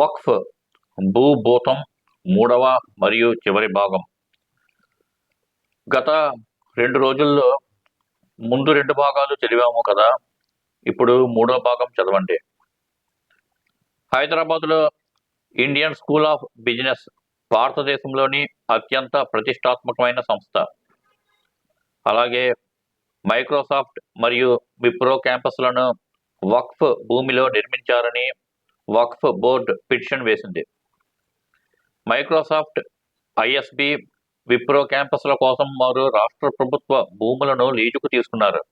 వక్ఫ్ భూభూతం మూడవ మరియు చివరి భాగం. గత రెండు రోజుల్లో ముందు రెండు భాగాలు చదివాము కదా ఇప్పుడు మూడో భాగం చదవండి. హైదరాబాద్లో ఇండియన్ స్కూల్ ఆఫ్ బిజినెస్ భారతదేశంలోని అత్యంత ప్రతిష్టాత్మకమైన సంస్థ. అలాగే మైక్రోసాఫ్ట్ మరియు విప్రో క్యాంపస్లను వక్ఫ్ భూమిలో నిర్మించారని వక్ఫ్ బోర్డు పిటిషన్ వేసింది. మైక్రోసాఫ్ట్ ఐఎస్బి విప్రో క్యాంపస్ల కోసం వారు రాష్ట్ర ప్రభుత్వ భూములను లీజుకు తీసుకున్నారు.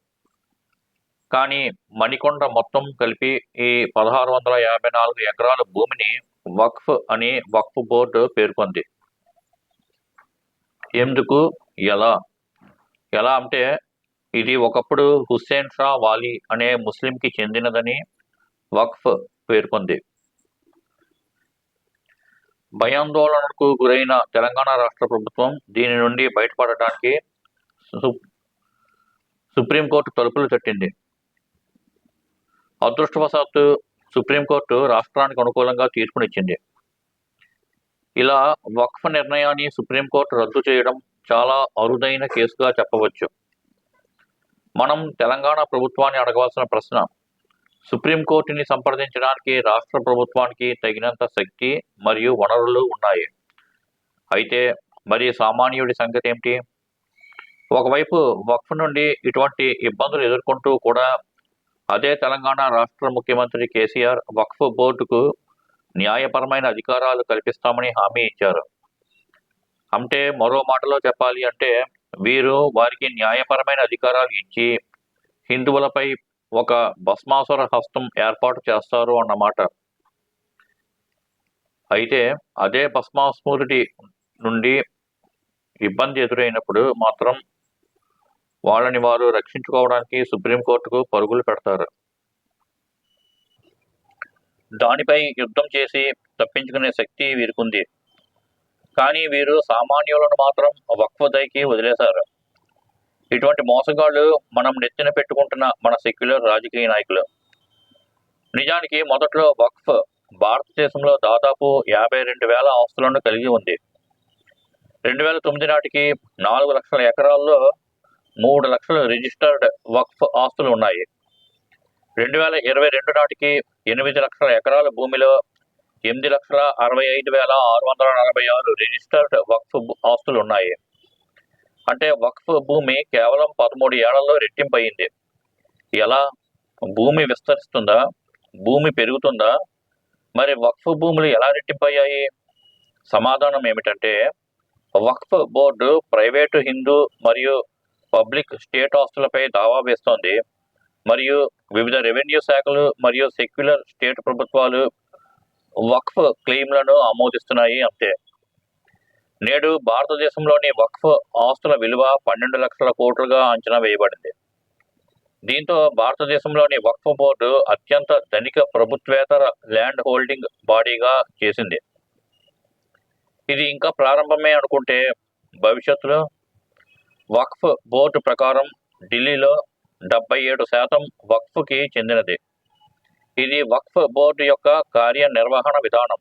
కానీ మణికొండ మొత్తం కలిపి ఈ పదహారు వందల యాభై నాలుగు ఎకరాల భూమిని వక్ఫ్ అని వక్ఫ్ బోర్డు పేర్కొంది. ఎందుకు? ఎలా? ఎలా అంటే ఇది ఒకప్పుడు హుస్సేన్ షా వాలి అనే ముస్లింకి చెందినదని వక్ఫ్ పేర్కొంది. భయాందోళనకు గురైన తెలంగాణ రాష్ట్ర ప్రభుత్వం దీని నుండి బయటపడటానికి సు- సుప్రీంకోర్టు తలుపులు తట్టింది. అదృష్టవశాత్తు సుప్రీంకోర్టు రాష్ట్రానికి అనుకూలంగా తీర్పునిచ్చింది ఇలా వక్ఫ్ నిర్ణయాన్ని సుప్రీంకోర్టు రద్దు చేయడం చాలా అరుదైన కేసుగా చెప్పవచ్చు. మనం తెలంగాణ ప్రభుత్వాన్ని అడగవలసిన ప్రశ్న సుప్రీంకోర్టుని సంప్రదించడానికి రాష్ట్ర ప్రభుత్వానికి తగినంత శక్తి మరియు వనరులు ఉన్నాయి. అయితే మరి సామాన్యుడి సంగతి ఏమిటి? ఒకవైపు వక్ఫ్ నుండి ఇటువంటి ఇబ్బందులు ఎదుర్కొంటూ కూడా అదే తెలంగాణ రాష్ట్ర ముఖ్యమంత్రి కేసీఆర్ వక్ఫ్ బోర్డుకు న్యాయపరమైన అధికారాలు కల్పిస్తామని హామీ ఇచ్చారు. అంటే మరో మాటలో చెప్పాలి అంటే వీరు వారికి న్యాయపరమైన అధికారాలు ఇచ్చి హిందువులపై ఒక భస్మాసుర హస్తం ఏర్పాటు చేస్తారు అన్నమాట. అయితే అదే భస్మాస్మృతి నుండి ఇబ్బంది ఎదురైనప్పుడు మాత్రం వాళ్ళని వారు రక్షించుకోవడానికి సుప్రీంకోర్టుకు పరుగులు పెడతారు. దానిపై యుద్ధం చేసి తప్పించుకునే శక్తి వీరికుంది. కానీ వీరు సామాన్యులను మాత్రం వక్ఫ్ వదిలేశారు. ఇటువంటి మోసగాళ్ళు మనం నెత్తిన పెట్టుకుంటున్న మన సెక్యులర్ రాజకీయ నాయకులు. నిజానికి మొదట్లో వక్ఫ్ భారతదేశంలో దాదాపు యాభై రెండు వేల ఆస్తులను కలిగి ఉంది. రెండు వేల తొమ్మిది నాటికి నాలుగు లక్షల ఎకరాల్లో మూడు లక్షల రిజిస్టర్డ్ వక్ఫ్ ఆస్తులు ఉన్నాయి. రెండు వేల ఇరవై రెండు నాటికి ఎనిమిది లక్షల ఎకరాల భూమిలో ఎనిమిది లక్షల అరవై ఐదు వేల ఆరు వందల నలభై ఆరు రిజిస్టర్డ్ వక్ఫ్ ఆస్తులు ఉన్నాయి. అంటే వక్ఫ్ భూమి కేవలం పదమూడు ఏళ్ళలో రెట్టింపు అయింది ఎలా? భూమి విస్తరిస్తుందా? భూమి పెరుగుతుందా? మరి వక్ఫ్ భూములు ఎలా రెట్టింపు అయ్యాయి సమాధానం ఏమిటంటే వక్ఫ్ బోర్డు ప్రైవేటు హిందూ మరియు పబ్లిక్ స్టేట్ ఆస్తులపై దావా వేస్తోంది. మరియు వివిధ రెవెన్యూ శాఖలు మరియు సెక్యులర్ స్టేట్ ప్రభుత్వాలు వక్ఫ్ క్లెయిమ్లను ఆమోదిస్తున్నాయి అంతే. నేడు భారతదేశంలోని వక్ఫ్ ఆస్తుల విలువ పన్నెండు లక్షల కోట్లుగా అంచనా వేయబడింది. దీంతో భారతదేశంలోని వక్ఫ్ బోర్డు అత్యంత ధనిక ప్రభుత్వేతర ల్యాండ్ హోల్డింగ్ బాడీగా చేసింది. ఇది ఇంకా ప్రారంభమే అనుకుంటే భవిష్యత్తులో వక్ఫ్ బోర్డు ప్రకారం ఢిల్లీలో డెబ్బై ఏడు శాతం వక్ఫ్కి చెందినది. ఇది వక్ఫ్ బోర్డు యొక్క కార్యనిర్వహణ విధానం.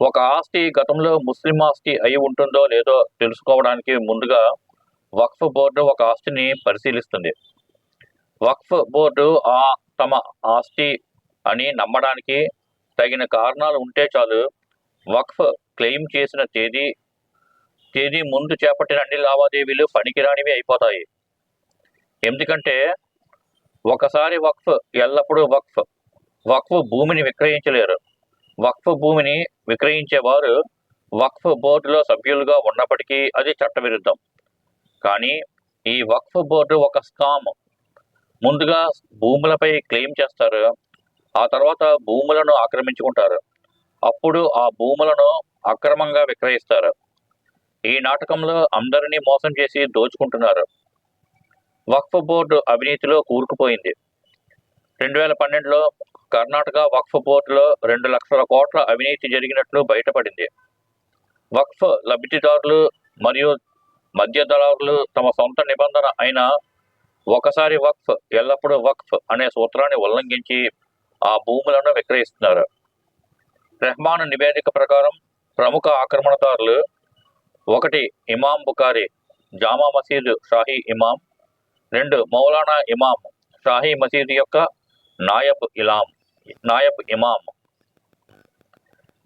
ఒక ఆస్తి గతంలో ముస్లిం ఆస్తి అయి ఉంటుందో లేదో తెలుసుకోవడానికి ముందుగా వక్ఫ్ బోర్డు ఒక ఆస్తిని పరిశీలిస్తుంది. వక్ఫ్ బోర్డు ఆ తమ ఆస్తి అని నమ్మడానికి తగిన కారణాలు ఉంటే చాలు వక్ఫ్ క్లెయిమ్ చేసిన తేదీ తేదీ ముందు చేపట్టిన అన్ని లావాదేవీలు పనికిరానివి అయిపోతాయి. ఎందుకంటే ఒకసారి వక్ఫ్ ఎల్లప్పుడూ వక్ఫ్ వక్ఫ్ భూమిని విక్రయించలేరు. వక్ఫ్ భూమిని విక్రయించేవారు వక్ఫ్ బోర్డులో సభ్యులుగా ఉన్నప్పటికీ అది చట్టవిరుద్ధం. కానీ ఈ వక్ఫ్ బోర్డు ఒక స్కామ్. ముందుగా భూములపై క్లెయిమ్ చేస్తారు. ఆ తర్వాత భూములను ఆక్రమించుకుంటారు. అప్పుడు ఆ భూములను అక్రమంగా విక్రయిస్తారు. ఈ నాటకంలో అందరినీ మోసం చేసి దోచుకుంటున్నారు. వక్ఫ్ బోర్డు అవినీతిలో కూరుకుపోయింది. రెండు వేల పన్నెండులో కర్ణాటక వక్ఫ్ బోర్డులో రెండు లక్షల కోట్ల అవినీతి జరిగినట్లు బయటపడింది. వక్ఫ్ లబ్ధిదారులు మరియు మధ్య దళారులు తమ సొంత నిబంధన అయిన ఒకసారి వక్ఫ్ ఎల్లప్పుడూ వక్ఫ్ అనే సూత్రాన్ని ఉల్లంఘించి ఆ భూములను విక్రయిస్తున్నారు. రెహమాన్ నివేదిక ప్రకారం ప్రముఖ ఆక్రమణదారులు ఒకటి ఇమాం బుకారి జామా మసీదు షాహీ ఇమాం రెండు మౌలానా ఇమాం షాహీ మసీదు యొక్క నాయబ్ ఇలాం నాయబ్ ఇమాం.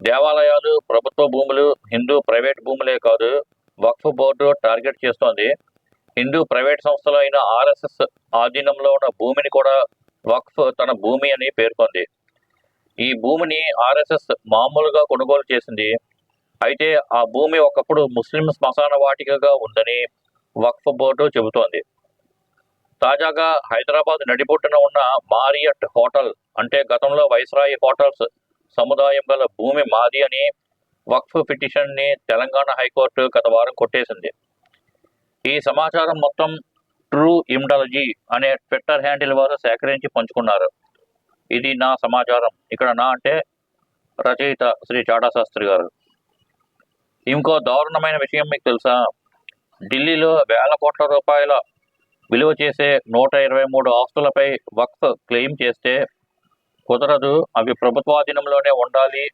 దేవాలయాలు ప్రభుత్వ భూములు హిందూ ప్రైవేట్ భూములే కాదు వక్ఫ్ బోర్డు టార్గెట్ చేస్తోంది. హిందూ ప్రైవేట్ సంస్థలు అయిన ఆర్ఎస్ఎస్ ఆధీనంలో ఉన్న భూమిని కూడా వక్ఫ్ తన భూమి అని పేర్కొంది. ఈ భూమిని ఆర్ఎస్ఎస్ మామూలుగా కొనుగోలు చేసింది. అయితే ఆ భూమి ఒకప్పుడు ముస్లిం శ్మశాన వాటికగా ఉందని వక్ఫ్ బోర్డు చెబుతోంది. తాజాగా హైదరాబాద్ నడిబొట్టున ఉన్న మారియట్ హోటల్ అంటే గతంలో వైస్రాయి హోటల్స్ సముదాయం గల భూమి మాది అని వక్ఫ్ పిటిషన్ని తెలంగాణ హైకోర్టు గత వారం కొట్టేసింది. ఈ సమాచారం మొత్తం ట్రూ ఇమ్డాలజీ అనే ట్విట్టర్ హ్యాండిల్ వారు సేకరించి పంచుకున్నారు. ఇది నా సమాచారం. ఇక్కడ నా అంటే రచయిత శ్రీ చాటా శాస్త్రి గారు. ఇంకో దారుణమైన విషయం మీకు తెలుసా? ఢిల్లీలో వేల కోట్ల రూపాయల విలువ చేసే నూట ఇరవై మూడు ఆస్తులపై వక్ఫ్ క్లెయిమ్ చేస్తే కుదరదు. అవి ప్రభుత్వాధీనంలోనే ఉండాలి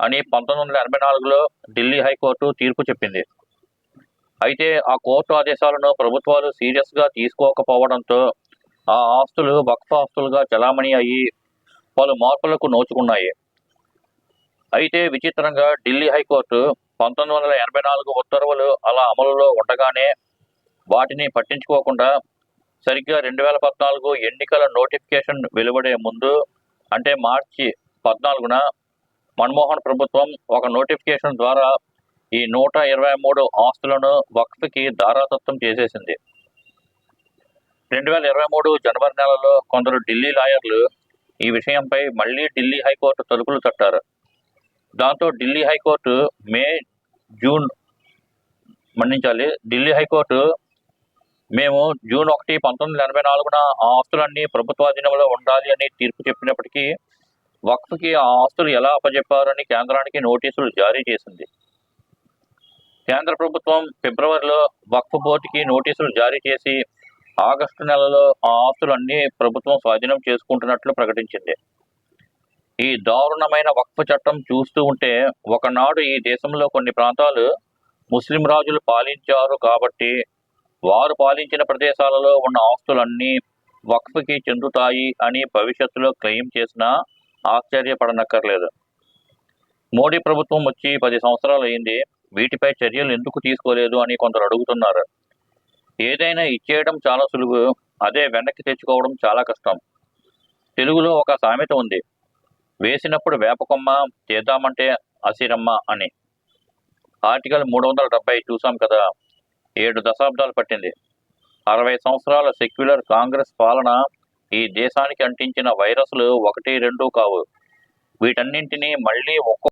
అని పంతొమ్మిది వందల ఎనభై నాలుగులో ఢిల్లీ హైకోర్టు తీర్పు చెప్పింది. అయితే ఆ కోర్టు ఆదేశాలను ప్రభుత్వాలు సీరియస్గా తీసుకోకపోవడంతో ఆ ఆస్తులు వక్ఫ్ ఆస్తులుగా చలామణి అయ్యి పలు మార్పులకు నోచుకున్నాయి. అయితే విచిత్రంగా ఢిల్లీ హైకోర్టు పంతొమ్మిది వందల ఎనభై నాలుగు ఉత్తర్వులు అలా అమలులో ఉండగానే వాటిని పట్టించుకోకుండా సరిగ్గా రెండు వేల పద్నాలుగు ఎన్నికల నోటిఫికేషన్ వెలువడే ముందు అంటే మార్చి పద్నాలుగున మన్మోహన్ ప్రభుత్వం ఒక నోటిఫికేషన్ ద్వారా ఈ నూట ఇరవై మూడు ఆస్తులను వక్ఫ్కి దారాదత్తం చేసేసింది. రెండు వేల ఇరవై మూడు జనవరి నెలలో కొందరు ఢిల్లీ లాయర్లు ఈ విషయంపై మళ్ళీ ఢిల్లీ హైకోర్టు తలుపులు తట్టారు. దాంతో Delhi high court May June మన్నించాలి. Delhi high court మేము జూన్ ఒకటి పంతొమ్మిది వందల ఎనభై నాలుగున ఆ ఆస్తులన్నీ ప్రభుత్వాధీనంలో ఉండాలి అని తీర్పు చెప్పినప్పటికీ వక్ఫ్కి ఆ ఆస్తులు ఎలా అప్పజెప్పారని కేంద్రానికి నోటీసులు జారీ చేసింది. కేంద్ర ప్రభుత్వం ఫిబ్రవరిలో వక్ఫ్ బోర్డుకి నోటీసులు జారీ చేసి ఆగస్టు నెలలో ఆ ఆస్తులన్నీ ప్రభుత్వం స్వాధీనం చేసుకుంటున్నట్లు ప్రకటించింది. ఈ దారుణమైన వక్ఫ్ చట్టం చూస్తూ ఉంటే ఒకనాడు ఈ దేశంలో కొన్ని ప్రాంతాలు ముస్లిం రాజులు పాలించారు కాబట్టి వారు పాలించిన ప్రదేశాలలో ఉన్న ఆస్తులన్నీ వక్ఫ్కి చెందుతాయి అని భవిష్యత్తులో క్లెయిమ్ చేసినా ఆశ్చర్యపడనక్కర్లేదు. మోడీ ప్రభుత్వం వచ్చి పది సంవత్సరాలు అయింది వీటిపై చర్యలు ఎందుకు తీసుకోలేదు అని కొందరు అడుగుతున్నారు. ఏదైనా ఇచ్చేయడం చాలా సులువు అదే వెనక్కి తెచ్చుకోవడం చాలా కష్టం. తెలుగులో ఒక సామెత ఉంది వేసినప్పుడు వేపకొమ్మ చేద్దామంటే అసిరమ్మ అని. ఆర్టికల్ మూడు వందల డెబ్బై చూసాం కదా ఏడు దశాబ్దాలు పట్టింది. అరవై సంవత్సరాల సెక్యులర్ కాంగ్రెస్ పాలన ఈ దేశానికి అంటించిన వైరస్లు ఒకటి రెండు కావు. వీటన్నింటినీ మళ్ళీ ఒక్కో